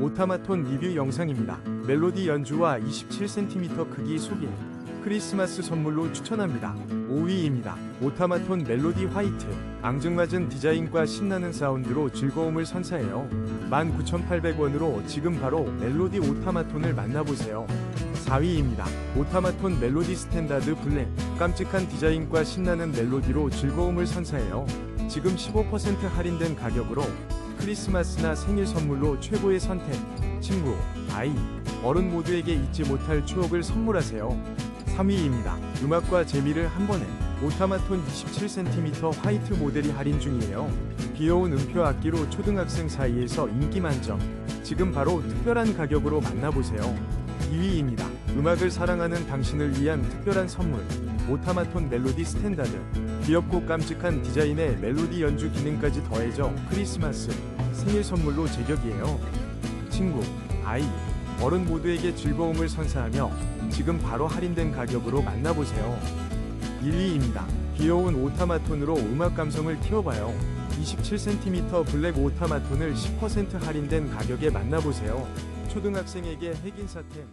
오타마톤 리뷰 영상입니다. 멜로디 연주와 27cm 크기 소개. 크리스마스 선물로 추천합니다. 5위입니다. 오타마톤 멜로디 화이트. 앙증맞은 디자인과 신나는 사운드로 즐거움을 선사해요. 19,800원으로 지금 바로 멜로디 오타마톤을 만나보세요. 4위입니다. 오타마톤 멜로디 스탠다드 블랙. 깜찍한 디자인과 신나는 멜로디로 즐거움을 선사해요. 지금 15% 할인된 가격으로 크리스마스나 생일 선물로 최고의 선택. 친구, 아이, 어른 모두에게 잊지 못할 추억을 선물하세요. 3위입니다. 음악과 재미를 한 번에 오타마톤 27cm 화이트 모델이 할인 중이에요. 귀여운 음표 악기로 초등학생 사이에서 인기 만점. 지금 바로 특별한 가격으로 만나보세요. 2위입니다. 음악을 사랑하는 당신을 위한 특별한 선물. 오타마톤 멜로디 스탠다드. 귀엽고 깜찍한 디자인에 멜로디 연주 기능까지 더해져 크리스마스, 생일 선물로 제격이에요. 친구, 아이, 어른 모두에게 즐거움을 선사하며 지금 바로 할인된 가격으로 만나보세요. 1위입니다. 귀여운 오타마톤으로 음악 감성을 키워봐요. 27cm 블랙 오타마톤을 10% 할인된 가격에 만나보세요. 초등학생에게 핵인 사템.